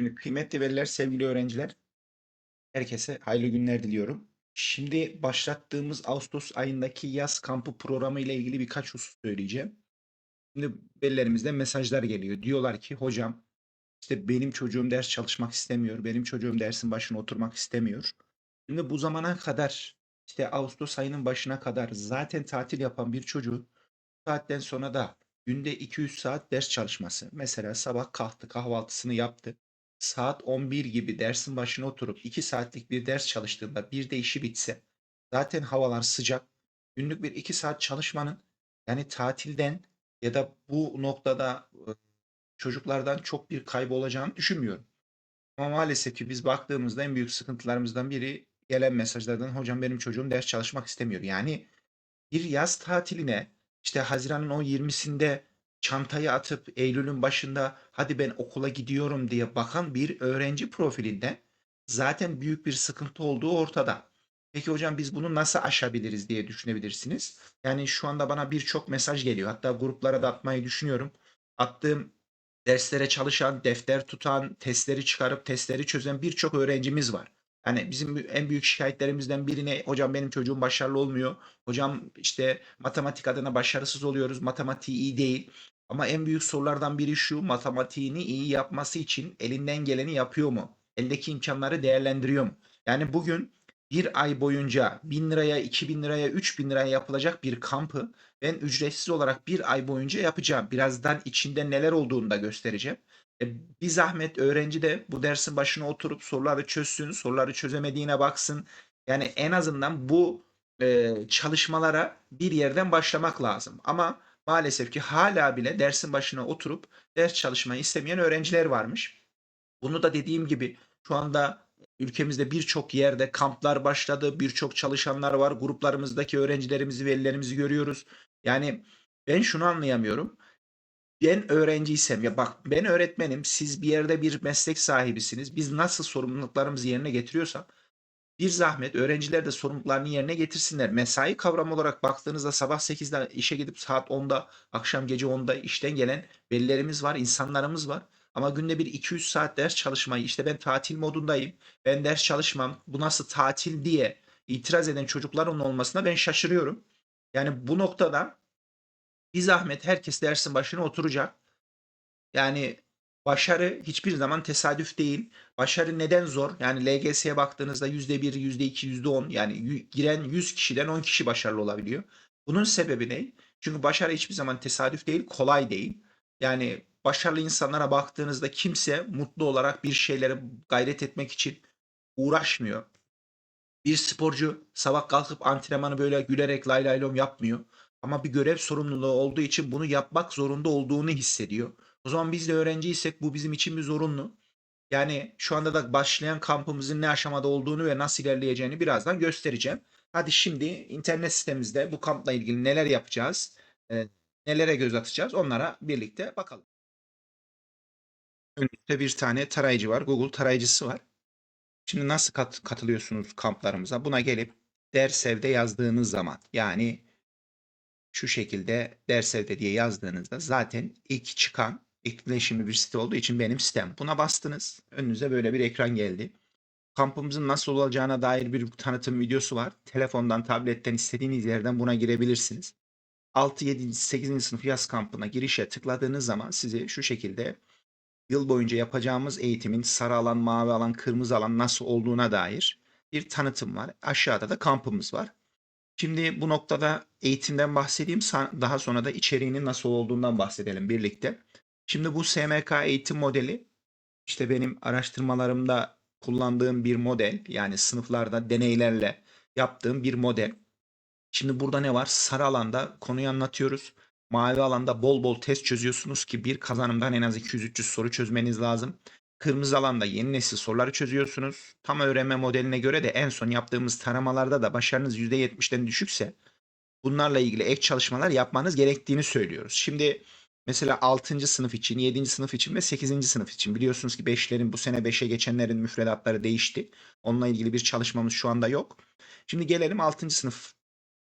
Şimdi kıymetli veliler, sevgili öğrenciler, herkese hayırlı günler diliyorum. Şimdi başlattığımız Ağustos ayındaki yaz kampı programı ile ilgili birkaç husus söyleyeceğim. Şimdi velilerimizden mesajlar geliyor. Diyorlar ki hocam işte benim çocuğum ders çalışmak istemiyor. Benim çocuğum dersin başına oturmak istemiyor. Şimdi bu zamana kadar işte Ağustos ayının başına kadar zaten tatil yapan bir çocuğu saatten sonra da günde 200 saat ders çalışması. Mesela sabah kalktı, kahvaltısını yaptı. Saat 11 gibi dersin başına oturup 2 saatlik bir ders çalıştığında bir de işi bitse zaten havalar sıcak. Günlük bir 2 saat çalışmanın yani tatilden ya da bu noktada çocuklardan çok bir kaybı olacağını düşünmüyorum. Ama maalesef ki biz baktığımızda en büyük sıkıntılarımızdan biri gelen mesajlardan hocam benim çocuğum ders çalışmak istemiyor. Yani bir yaz tatiline işte Haziran'ın o 20'sinde çantayı atıp Eylül'ün başında hadi ben okula gidiyorum diye bakan bir öğrenci profilinde zaten büyük bir sıkıntı olduğu ortada. Peki hocam biz bunu nasıl aşabiliriz diye düşünebilirsiniz. Yani şu anda bana birçok mesaj geliyor. Hatta gruplara da atmayı düşünüyorum. Attığım derslere çalışan, defter tutan, testleri çıkarıp testleri çözen birçok öğrencimiz var. Yani bizim en büyük şikayetlerimizden birine hocam benim çocuğum başarılı olmuyor. Hocam işte matematik adına başarısız oluyoruz. Matematiği iyi değil. Ama en büyük sorulardan biri şu matematiğini iyi yapması için elinden geleni yapıyor mu? Eldeki imkanları değerlendiriyor mu? Yani bugün bir ay boyunca 1000 liraya, 2000 liraya, 3000 liraya yapılacak bir kampı ben ücretsiz olarak bir ay boyunca yapacağım. Birazdan içinde neler olduğunu da göstereceğim. E, bir zahmet öğrenci de bu dersin başına oturup soruları çözsün, soruları çözemediğine baksın. Yani en azından bu e, çalışmalara bir yerden başlamak lazım. Ama maalesef ki hala bile dersin başına oturup ders çalışmayı istemeyen öğrenciler varmış. Bunu da dediğim gibi şu anda ülkemizde birçok yerde kamplar başladı, birçok çalışanlar var. Gruplarımızdaki öğrencilerimizi, velilerimizi görüyoruz. Yani ben şunu anlayamıyorum. Ben öğrenciysem ya bak ben öğretmenim, siz bir yerde bir meslek sahibisiniz. Biz nasıl sorumluluklarımızı yerine getiriyorsak bir zahmet öğrenciler de sorumluluklarını yerine getirsinler. Mesai kavramı olarak baktığınızda sabah 8'de işe gidip saat 10'da, akşam gece 10'da işten gelen velilerimiz var, insanlarımız var. Ama günde bir 200 saat ders çalışmayı işte ben tatil modundayım, ben ders çalışmam, bu nasıl tatil diye itiraz eden çocukların olmasına ben şaşırıyorum. Yani bu noktada bir zahmet herkes dersin başına oturacak. Yani başarı hiçbir zaman tesadüf değil. Başarı neden zor? Yani LGS'ye baktığınızda %1, %2, %10 yani giren 100 kişiden 10 kişi başarılı olabiliyor. Bunun sebebi ne? Çünkü başarı hiçbir zaman tesadüf değil, kolay değil. Yani başarılı insanlara baktığınızda kimse mutlu olarak bir şeylere gayret etmek için uğraşmıyor. Bir sporcu sabah kalkıp antrenmanı böyle gülerek lay lay lom yapmıyor. Ama bir görev sorumluluğu olduğu için bunu yapmak zorunda olduğunu hissediyor. O zaman biz de öğrenciysek bu bizim için bir zorunlu. Yani şu anda da başlayan kampımızın ne aşamada olduğunu ve nasıl ilerleyeceğini birazdan göstereceğim. Hadi şimdi internet sitemizde bu kampla ilgili neler yapacağız, e, nelere göz atacağız onlara birlikte bakalım. Önümüzde bir tane tarayıcı var. Google tarayıcısı var. Şimdi nasıl kat- katılıyorsunuz kamplarımıza? Buna gelip Dersev'de yazdığınız zaman yani şu şekilde Dersev'de diye yazdığınızda zaten ilk çıkan etkileşimli bir site olduğu için benim sitem. Buna bastınız. Önünüze böyle bir ekran geldi. Kampımızın nasıl olacağına dair bir tanıtım videosu var. Telefondan, tabletten istediğiniz yerden buna girebilirsiniz. 6, 7, 8. sınıf yaz kampına girişe tıkladığınız zaman sizi şu şekilde yıl boyunca yapacağımız eğitimin sarı alan, mavi alan, kırmızı alan nasıl olduğuna dair bir tanıtım var. Aşağıda da kampımız var. Şimdi bu noktada eğitimden bahsedeyim. Daha sonra da içeriğinin nasıl olduğundan bahsedelim birlikte. Şimdi bu SMK eğitim modeli işte benim araştırmalarımda kullandığım bir model. Yani sınıflarda deneylerle yaptığım bir model. Şimdi burada ne var? Sarı alanda konuyu anlatıyoruz. Mavi alanda bol bol test çözüyorsunuz ki bir kazanımdan en az 200-300 soru çözmeniz lazım. Kırmızı alanda yeni nesil soruları çözüyorsunuz. Tam öğrenme modeline göre de en son yaptığımız taramalarda da başarınız %70'den düşükse bunlarla ilgili ek çalışmalar yapmanız gerektiğini söylüyoruz. Şimdi mesela 6. sınıf için, 7. sınıf için ve 8. sınıf için biliyorsunuz ki 5'lerin bu sene 5'e geçenlerin müfredatları değişti. Onunla ilgili bir çalışmamız şu anda yok. Şimdi gelelim 6. sınıf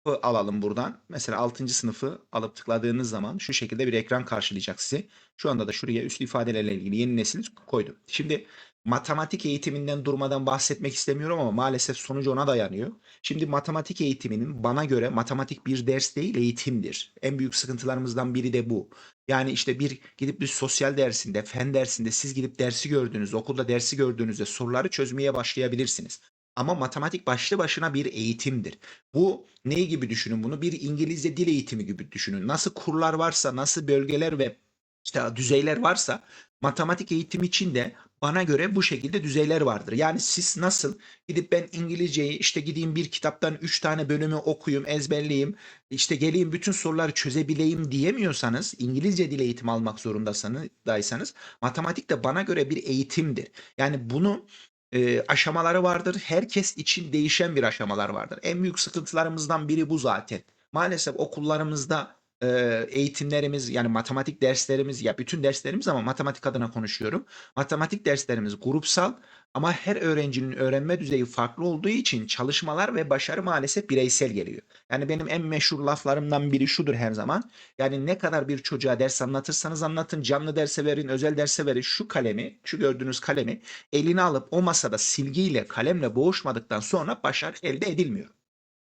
alalım buradan. Mesela 6. sınıfı alıp tıkladığınız zaman şu şekilde bir ekran karşılayacak sizi. Şu anda da şuraya üslü ifadelerle ilgili yeni nesil koydum. Şimdi matematik eğitiminden durmadan bahsetmek istemiyorum ama maalesef sonucu ona dayanıyor. Şimdi matematik eğitiminin bana göre matematik bir ders değil eğitimdir. En büyük sıkıntılarımızdan biri de bu. Yani işte bir gidip bir sosyal dersinde, fen dersinde siz gidip dersi gördüğünüzde, okulda dersi gördüğünüzde soruları çözmeye başlayabilirsiniz. Ama matematik başlı başına bir eğitimdir. Bu ne gibi düşünün bunu? Bir İngilizce dil eğitimi gibi düşünün. Nasıl kurlar varsa, nasıl bölgeler ve işte düzeyler varsa matematik eğitimi için de bana göre bu şekilde düzeyler vardır. Yani siz nasıl gidip ben İngilizceyi işte gideyim bir kitaptan 3 tane bölümü okuyayım, ezberleyeyim, işte geleyim bütün soruları çözebileyim diyemiyorsanız, İngilizce dil eğitimi almak zorundaysanız matematik de bana göre bir eğitimdir. Yani bunu e, aşamaları vardır. Herkes için değişen bir aşamalar vardır. En büyük sıkıntılarımızdan biri bu zaten. Maalesef okullarımızda e, eğitimlerimiz yani matematik derslerimiz ya bütün derslerimiz ama matematik adına konuşuyorum. Matematik derslerimiz grupsal ama her öğrencinin öğrenme düzeyi farklı olduğu için çalışmalar ve başarı maalesef bireysel geliyor. Yani benim en meşhur laflarımdan biri şudur her zaman. Yani ne kadar bir çocuğa ders anlatırsanız anlatın, canlı derse verin, özel derse verin şu kalemi, şu gördüğünüz kalemi eline alıp o masada silgiyle, kalemle boğuşmadıktan sonra başarı elde edilmiyor.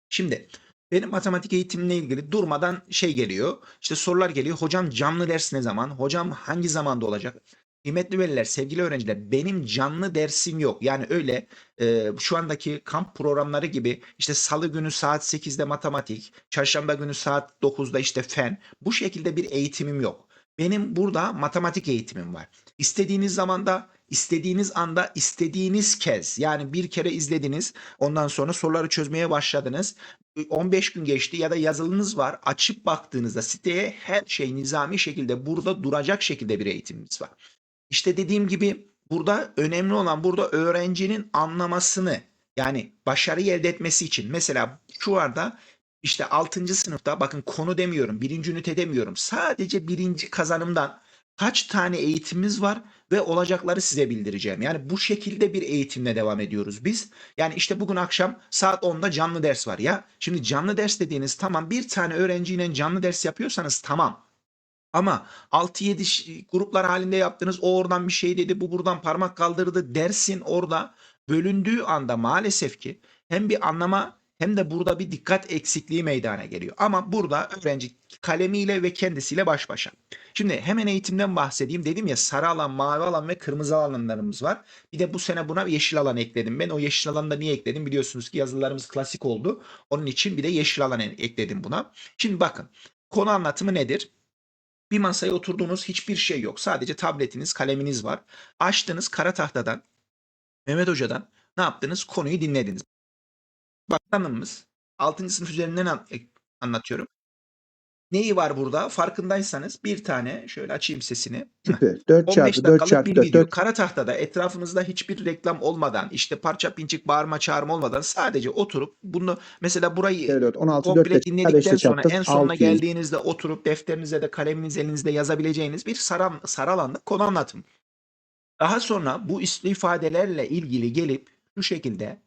Şimdi benim matematik eğitimimle ilgili durmadan şey geliyor. İşte sorular geliyor. Hocam canlı ders ne zaman? Hocam hangi zamanda olacak? Kıymetli veliler, sevgili öğrenciler benim canlı dersim yok. Yani öyle e, şu andaki kamp programları gibi işte salı günü saat 8'de matematik, çarşamba günü saat 9'da işte fen. Bu şekilde bir eğitimim yok. Benim burada matematik eğitimim var. İstediğiniz zamanda, istediğiniz anda, istediğiniz kez yani bir kere izlediniz. Ondan sonra soruları çözmeye başladınız. 15 gün geçti ya da yazılınız var. Açıp baktığınızda siteye her şey nizami şekilde burada duracak şekilde bir eğitimimiz var. İşte dediğim gibi burada önemli olan burada öğrencinin anlamasını yani başarıyı elde etmesi için mesela şu anda işte 6. sınıfta bakın konu demiyorum, birinci ünite demiyorum. Sadece birinci kazanımdan kaç tane eğitimimiz var ve olacakları size bildireceğim. Yani bu şekilde bir eğitimle devam ediyoruz biz. Yani işte bugün akşam saat 10'da canlı ders var ya. Şimdi canlı ders dediğiniz tamam bir tane öğrenciyle canlı ders yapıyorsanız tamam. Ama 6-7 gruplar halinde yaptınız. O oradan bir şey dedi, bu buradan parmak kaldırdı dersin orada bölündüğü anda maalesef ki hem bir anlama hem de burada bir dikkat eksikliği meydana geliyor. Ama burada öğrenci kalemiyle ve kendisiyle baş başa. Şimdi hemen eğitimden bahsedeyim. Dedim ya sarı alan, mavi alan ve kırmızı alanlarımız var. Bir de bu sene buna yeşil alan ekledim. Ben o yeşil alanı da niye ekledim? Biliyorsunuz ki yazılarımız klasik oldu. Onun için bir de yeşil alan ekledim buna. Şimdi bakın konu anlatımı nedir? Bir masaya oturduğunuz hiçbir şey yok. Sadece tabletiniz, kaleminiz var. Açtınız kara tahtadan Mehmet Hoca'dan ne yaptınız? Konuyu dinlediniz. Bak tanımımız 6. sınıf üzerinden e, anlatıyorum. Neyi var burada? Farkındaysanız bir tane şöyle açayım sesini. Tipi 4 15 çarpı 4 dakikalık çarpı bir 4 video. 4 Kara tahtada etrafınızda hiçbir reklam olmadan işte parça pinçik bağırma çağırma olmadan sadece oturup bunu mesela burayı 4 16 komple 4 5 dinledikten sonra en sonuna 600. geldiğinizde oturup defterinize de kaleminiz elinizde yazabileceğiniz bir sarı, sarı alanda konu anlatım. Daha sonra bu ifadelerle ilgili gelip şu şekilde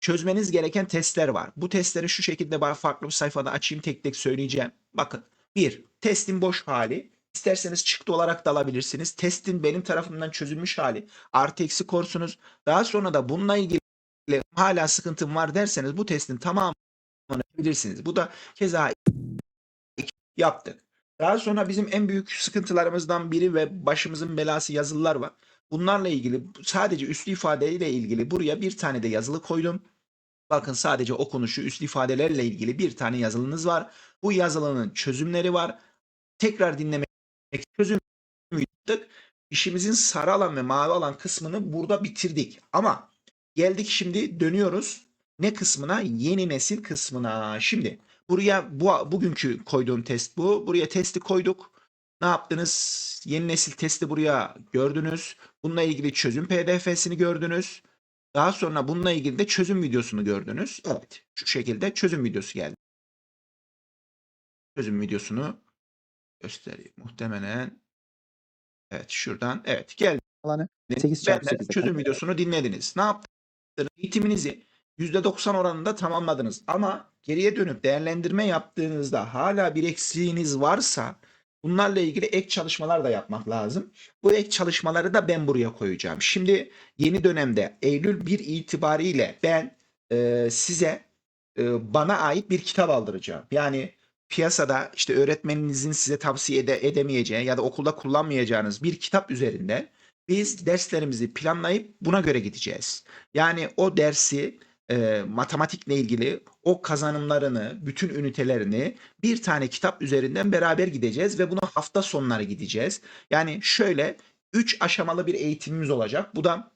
çözmeniz gereken testler var. Bu testleri şu şekilde farklı bir sayfada açayım tek tek söyleyeceğim. Bakın bir testin boş hali. İsterseniz çıktı olarak da alabilirsiniz. Testin benim tarafımdan çözülmüş hali. Artı eksi korsunuz. Daha sonra da bununla ilgili hala sıkıntım var derseniz bu testin tamamını yapabilirsiniz. Bu da keza yaptık. Daha sonra bizim en büyük sıkıntılarımızdan biri ve başımızın belası yazılılar var. Bunlarla ilgili sadece üslü ifadeyle ilgili buraya bir tane de yazılı koydum. Bakın sadece okunuşu üslü ifadelerle ilgili bir tane yazılınız var. Bu yazılının çözümleri var. Tekrar dinlemek çözüm yaptık. İşimizin sarı alan ve mavi alan kısmını burada bitirdik. Ama geldik şimdi dönüyoruz. Ne kısmına? Yeni nesil kısmına. Şimdi buraya bu bugünkü koyduğum test bu. Buraya testi koyduk. Ne yaptınız? Yeni nesil testi buraya gördünüz. Bununla ilgili çözüm PDF'sini gördünüz. Daha sonra bununla ilgili de çözüm videosunu gördünüz. Evet. Şu şekilde çözüm videosu geldi. Çözüm videosunu göstereyim. Muhtemelen evet şuradan evet geldi. alanı 8 çarpı Benden 8 çözüm videosunu dinlediniz. Ne yaptınız? Eğitiminizi %90 oranında tamamladınız. Ama geriye dönüp değerlendirme yaptığınızda hala bir eksiğiniz varsa bunlarla ilgili ek çalışmalar da yapmak lazım. Bu ek çalışmaları da ben buraya koyacağım. Şimdi yeni dönemde Eylül 1 itibariyle ben e, size e, bana ait bir kitap aldıracağım. Yani piyasada işte öğretmeninizin size tavsiye ede- edemeyeceği ya da okulda kullanmayacağınız bir kitap üzerinde biz derslerimizi planlayıp buna göre gideceğiz. Yani o dersi e, matematikle ilgili o kazanımlarını, bütün ünitelerini bir tane kitap üzerinden beraber gideceğiz ve buna hafta sonları gideceğiz. Yani şöyle 3 aşamalı bir eğitimimiz olacak. Bu da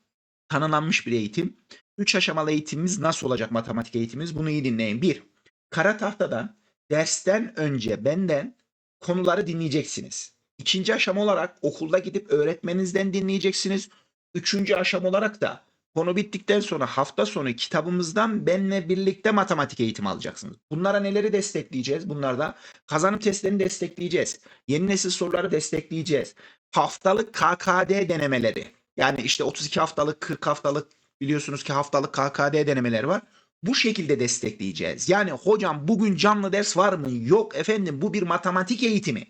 tanımlanmış bir eğitim. 3 aşamalı eğitimimiz nasıl olacak matematik eğitimimiz? Bunu iyi dinleyin. 1. Kara tahtadan dersten önce benden konuları dinleyeceksiniz. İkinci aşama olarak okulda gidip öğretmeninizden dinleyeceksiniz. Üçüncü aşama olarak da konu bittikten sonra hafta sonu kitabımızdan benle birlikte matematik eğitimi alacaksınız. Bunlara neleri destekleyeceğiz? Bunlarda kazanım testlerini destekleyeceğiz. Yeni nesil soruları destekleyeceğiz. Haftalık KKD denemeleri. Yani işte 32 haftalık, 40 haftalık biliyorsunuz ki haftalık KKD denemeleri var. Bu şekilde destekleyeceğiz. Yani hocam bugün canlı ders var mı? Yok efendim bu bir matematik eğitimi.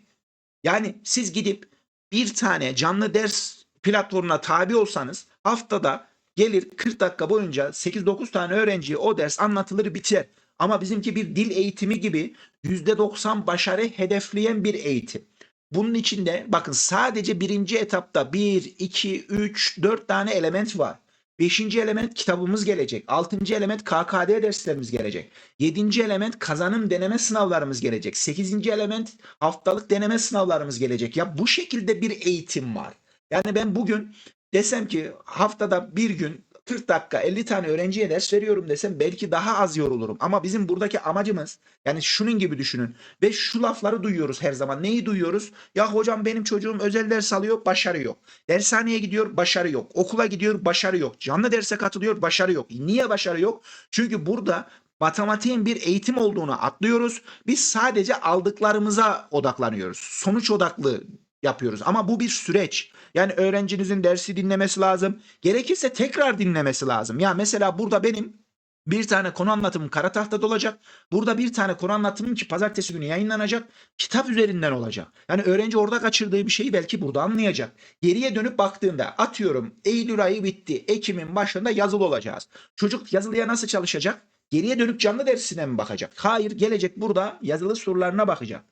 Yani siz gidip bir tane canlı ders platformuna tabi olsanız haftada gelir 40 dakika boyunca 8-9 tane öğrenciye o ders anlatılır biter. Ama bizimki bir dil eğitimi gibi %90 başarı hedefleyen bir eğitim. Bunun içinde bakın sadece birinci etapta 1, 2, 3, 4 tane element var. Beşinci element kitabımız gelecek. Altıncı element KKD derslerimiz gelecek. Yedinci element kazanım deneme sınavlarımız gelecek. Sekizinci element haftalık deneme sınavlarımız gelecek. Ya bu şekilde bir eğitim var. Yani ben bugün desem ki haftada bir gün 40 dakika 50 tane öğrenciye ders veriyorum desem belki daha az yorulurum. Ama bizim buradaki amacımız yani şunun gibi düşünün. Ve şu lafları duyuyoruz her zaman. Neyi duyuyoruz? Ya hocam benim çocuğum özel ders alıyor başarı yok. Dershaneye gidiyor başarı yok. Okula gidiyor başarı yok. Canlı derse katılıyor başarı yok. Niye başarı yok? Çünkü burada matematiğin bir eğitim olduğunu atlıyoruz. Biz sadece aldıklarımıza odaklanıyoruz. Sonuç odaklı yapıyoruz. Ama bu bir süreç. Yani öğrencinizin dersi dinlemesi lazım. Gerekirse tekrar dinlemesi lazım. Ya mesela burada benim bir tane konu anlatımım kara tahtada olacak. Burada bir tane konu anlatımım ki pazartesi günü yayınlanacak. Kitap üzerinden olacak. Yani öğrenci orada kaçırdığı bir şeyi belki burada anlayacak. Geriye dönüp baktığında atıyorum Eylül ayı bitti. Ekim'in başında yazılı olacağız. Çocuk yazılıya nasıl çalışacak? Geriye dönüp canlı dersine mi bakacak? Hayır gelecek burada yazılı sorularına bakacak.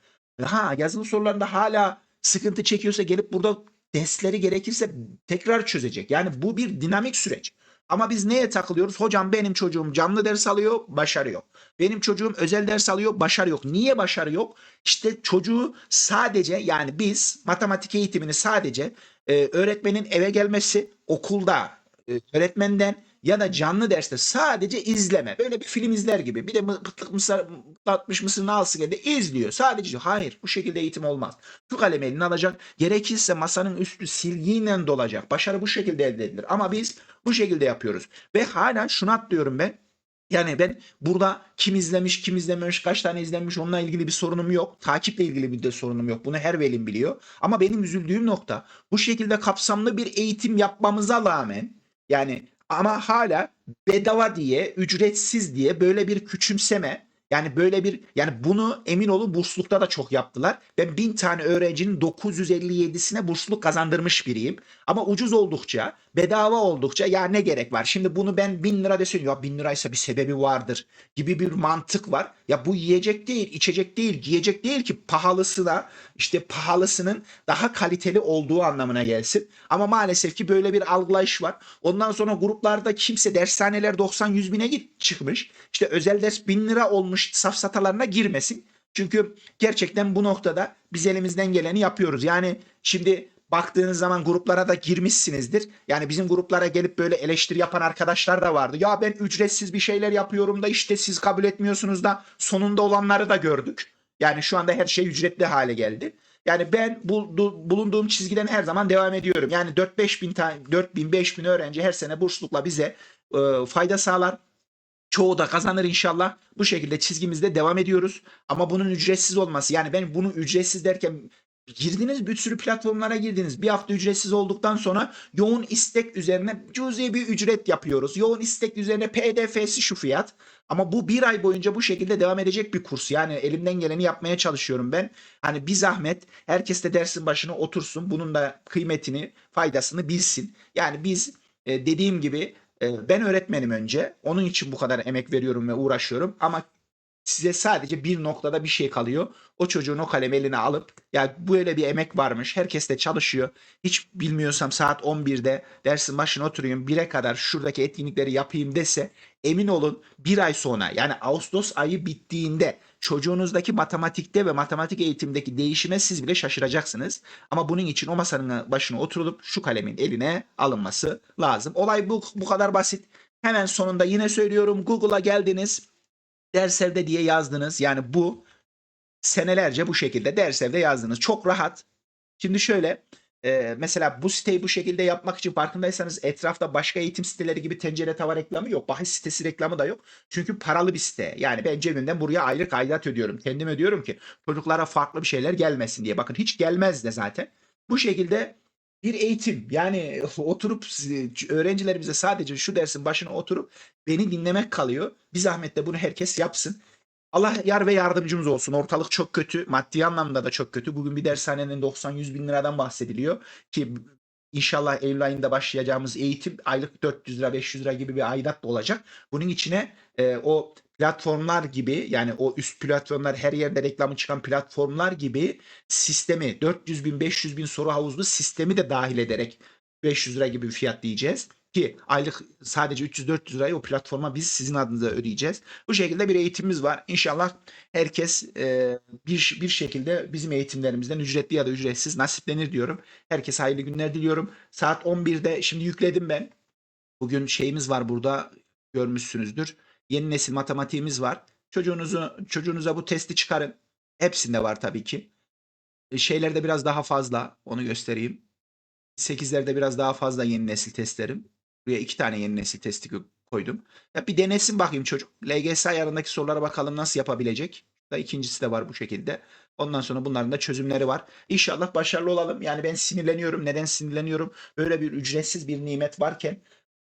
Ha yazılı sorularında hala sıkıntı çekiyorsa gelip burada dersleri gerekirse tekrar çözecek. Yani bu bir dinamik süreç. Ama biz neye takılıyoruz? Hocam benim çocuğum canlı ders alıyor, başarı yok. Benim çocuğum özel ders alıyor, başarı yok. Niye başarı yok? İşte çocuğu sadece yani biz matematik eğitimini sadece e, öğretmenin eve gelmesi, okulda e, öğretmenden ya da canlı derste sadece izleme. Böyle bir film izler gibi. Bir de mıklık mısır, mıklatmış mısırını alsın geldi izliyor. Sadece hayır bu şekilde eğitim olmaz. Şu kalemi eline alacak. Gerekirse masanın üstü silgiyle dolacak. Başarı bu şekilde elde edilir. Ama biz bu şekilde yapıyoruz. Ve hala şunu atlıyorum ben. Yani ben burada kim izlemiş, kim izlememiş, kaç tane izlenmiş onunla ilgili bir sorunum yok. Takiple ilgili bir de sorunum yok. Bunu her velim biliyor. Ama benim üzüldüğüm nokta bu şekilde kapsamlı bir eğitim yapmamıza rağmen yani ama hala bedava diye, ücretsiz diye böyle bir küçümseme yani böyle bir yani bunu emin olun burslulukta da çok yaptılar. Ben bin tane öğrencinin 957'sine bursluluk kazandırmış biriyim. Ama ucuz oldukça, bedava oldukça ya ne gerek var? Şimdi bunu ben bin lira desem ya bin liraysa bir sebebi vardır gibi bir mantık var. Ya bu yiyecek değil, içecek değil, giyecek değil ki pahalısı da işte pahalısının daha kaliteli olduğu anlamına gelsin. Ama maalesef ki böyle bir algılayış var. Ondan sonra gruplarda kimse dershaneler 90-100 bine git çıkmış. İşte özel ders 1000 lira olmuş safsatalarına girmesin. Çünkü gerçekten bu noktada biz elimizden geleni yapıyoruz. Yani şimdi baktığınız zaman gruplara da girmişsinizdir. Yani bizim gruplara gelip böyle eleştiri yapan arkadaşlar da vardı. Ya ben ücretsiz bir şeyler yapıyorum da işte siz kabul etmiyorsunuz da sonunda olanları da gördük. Yani şu anda her şey ücretli hale geldi. Yani ben bu- bulunduğum çizgiden her zaman devam ediyorum. Yani 4-5 bin tane 4 bin 5 bin öğrenci her sene burslulukla bize e, fayda sağlar. Çoğu da kazanır inşallah. Bu şekilde çizgimizde devam ediyoruz. Ama bunun ücretsiz olması yani ben bunu ücretsiz derken girdiniz bir sürü platformlara girdiniz. Bir hafta ücretsiz olduktan sonra yoğun istek üzerine cüzi bir ücret yapıyoruz. Yoğun istek üzerine PDF'si şu fiyat. Ama bu bir ay boyunca bu şekilde devam edecek bir kurs. Yani elimden geleni yapmaya çalışıyorum ben. Hani bir zahmet herkes de dersin başına otursun. Bunun da kıymetini, faydasını bilsin. Yani biz e, dediğim gibi ben öğretmenim önce. Onun için bu kadar emek veriyorum ve uğraşıyorum. Ama size sadece bir noktada bir şey kalıyor. O çocuğun o kalemi eline alıp ya böyle bir emek varmış. Herkes de çalışıyor. Hiç bilmiyorsam saat 11'de dersin başına oturayım 1'e kadar şuradaki etkinlikleri yapayım dese emin olun bir ay sonra yani Ağustos ayı bittiğinde çocuğunuzdaki matematikte ve matematik eğitimdeki değişime siz bile şaşıracaksınız. Ama bunun için o masanın başına oturulup şu kalemin eline alınması lazım. Olay bu, bu kadar basit. Hemen sonunda yine söylüyorum Google'a geldiniz ders evde diye yazdınız. Yani bu senelerce bu şekilde ders evde yazdınız. Çok rahat. Şimdi şöyle e, mesela bu siteyi bu şekilde yapmak için farkındaysanız etrafta başka eğitim siteleri gibi tencere tava reklamı yok. Bahis sitesi reklamı da yok. Çünkü paralı bir site. Yani ben cebimden buraya aylık aidat ödüyorum. Kendim ödüyorum ki çocuklara farklı bir şeyler gelmesin diye. Bakın hiç gelmez de zaten. Bu şekilde bir eğitim. Yani oturup öğrencilerimize sadece şu dersin başına oturup beni dinlemek kalıyor. Bir zahmet de bunu herkes yapsın. Allah yar ve yardımcımız olsun. Ortalık çok kötü. Maddi anlamda da çok kötü. Bugün bir dershanenin 90-100 bin liradan bahsediliyor. Ki inşallah Eylül ayında başlayacağımız eğitim aylık 400 lira 500 lira gibi bir aidat da olacak. Bunun içine e, o platformlar gibi yani o üst platformlar her yerde reklamı çıkan platformlar gibi sistemi 400 bin 500 bin soru havuzlu sistemi de dahil ederek 500 lira gibi bir fiyat diyeceğiz. Ki aylık sadece 300-400 lirayı o platforma biz sizin adınıza ödeyeceğiz. Bu şekilde bir eğitimimiz var. İnşallah herkes e, bir, bir şekilde bizim eğitimlerimizden ücretli ya da ücretsiz nasiplenir diyorum. Herkese hayırlı günler diliyorum. Saat 11'de şimdi yükledim ben. Bugün şeyimiz var burada görmüşsünüzdür. Yeni nesil matematiğimiz var. Çocuğunuzu çocuğunuza bu testi çıkarın. Hepsinde var tabii ki. E, şeylerde biraz daha fazla onu göstereyim. 8'lerde biraz daha fazla yeni nesil testlerim. Buraya iki tane yeni nesil testi koydum. Ya bir denesin bakayım çocuk. LGS ayarındaki sorulara bakalım nasıl yapabilecek. Da ikincisi de var bu şekilde. Ondan sonra bunların da çözümleri var. İnşallah başarılı olalım. Yani ben sinirleniyorum. Neden sinirleniyorum? Böyle bir ücretsiz bir nimet varken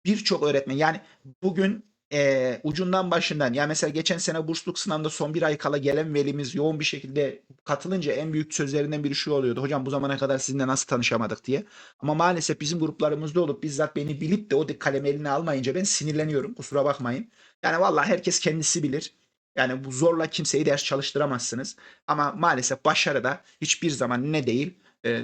birçok öğretmen yani bugün e, ucundan başından ya mesela geçen sene bursluluk sınavında son bir ay kala gelen velimiz yoğun bir şekilde katılınca en büyük sözlerinden biri şu oluyordu. Hocam bu zamana kadar sizinle nasıl tanışamadık diye. Ama maalesef bizim gruplarımızda olup bizzat beni bilip de o kalem eline almayınca ben sinirleniyorum. Kusura bakmayın. Yani vallahi herkes kendisi bilir. Yani bu zorla kimseyi ders çalıştıramazsınız. Ama maalesef başarıda hiçbir zaman ne değil e,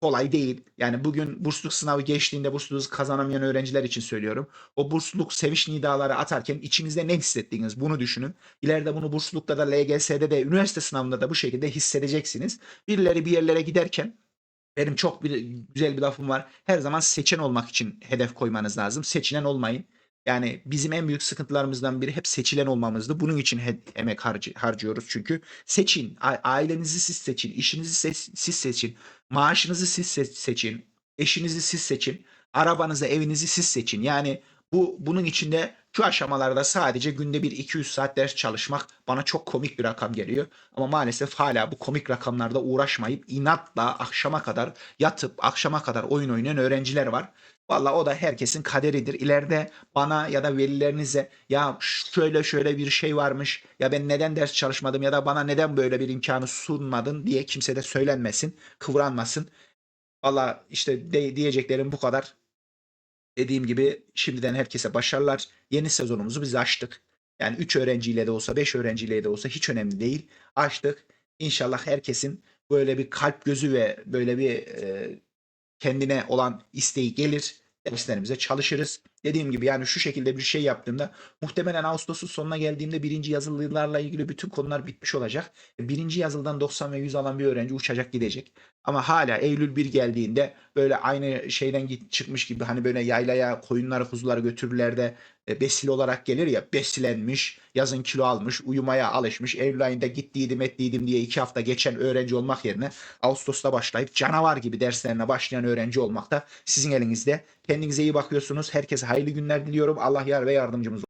kolay değil. Yani bugün bursluluk sınavı geçtiğinde bursluluk kazanamayan öğrenciler için söylüyorum. O bursluluk seviş nidaları atarken içinizde ne hissettiğiniz bunu düşünün. İleride bunu burslulukta da LGS'de de üniversite sınavında da bu şekilde hissedeceksiniz. Birileri bir yerlere giderken benim çok bir, güzel bir lafım var. Her zaman seçen olmak için hedef koymanız lazım. Seçilen olmayın. Yani bizim en büyük sıkıntılarımızdan biri hep seçilen olmamızdı. Bunun için emek harcı, harcıyoruz çünkü. Seçin. Ailenizi siz seçin. işinizi siz, siz seçin. Maaşınızı siz seçin. Eşinizi siz seçin. Arabanızı, evinizi siz seçin. Yani bu bunun içinde şu aşamalarda sadece günde bir 200 saat ders çalışmak bana çok komik bir rakam geliyor. Ama maalesef hala bu komik rakamlarda uğraşmayıp inatla akşama kadar yatıp akşama kadar oyun oynayan öğrenciler var. Valla o da herkesin kaderidir. İleride bana ya da velilerinize ya şöyle şöyle bir şey varmış ya ben neden ders çalışmadım ya da bana neden böyle bir imkanı sunmadın diye kimse de söylenmesin, kıvranmasın. Valla işte de, diyeceklerim bu kadar. Dediğim gibi şimdiden herkese başarılar. Yeni sezonumuzu biz açtık. Yani 3 öğrenciyle de olsa 5 öğrenciyle de olsa hiç önemli değil. Açtık. İnşallah herkesin böyle bir kalp gözü ve böyle bir e, kendine olan isteği gelir. Derslerimize çalışırız. Dediğim gibi yani şu şekilde bir şey yaptığımda muhtemelen Ağustos'un sonuna geldiğimde birinci yazılılarla ilgili bütün konular bitmiş olacak. Birinci yazıldan 90 ve 100 alan bir öğrenci uçacak gidecek. Ama hala Eylül 1 geldiğinde böyle aynı şeyden git, çıkmış gibi hani böyle yaylaya koyunları kuzuları götürürler de e, besil olarak gelir ya besilenmiş, yazın kilo almış, uyumaya alışmış, Eylül ayında gittiydim ettiydim diye iki hafta geçen öğrenci olmak yerine Ağustos'ta başlayıp canavar gibi derslerine başlayan öğrenci olmak da sizin elinizde. Kendinize iyi bakıyorsunuz. Herkese hayırlı günler diliyorum. Allah yar ve yardımcımız olsun.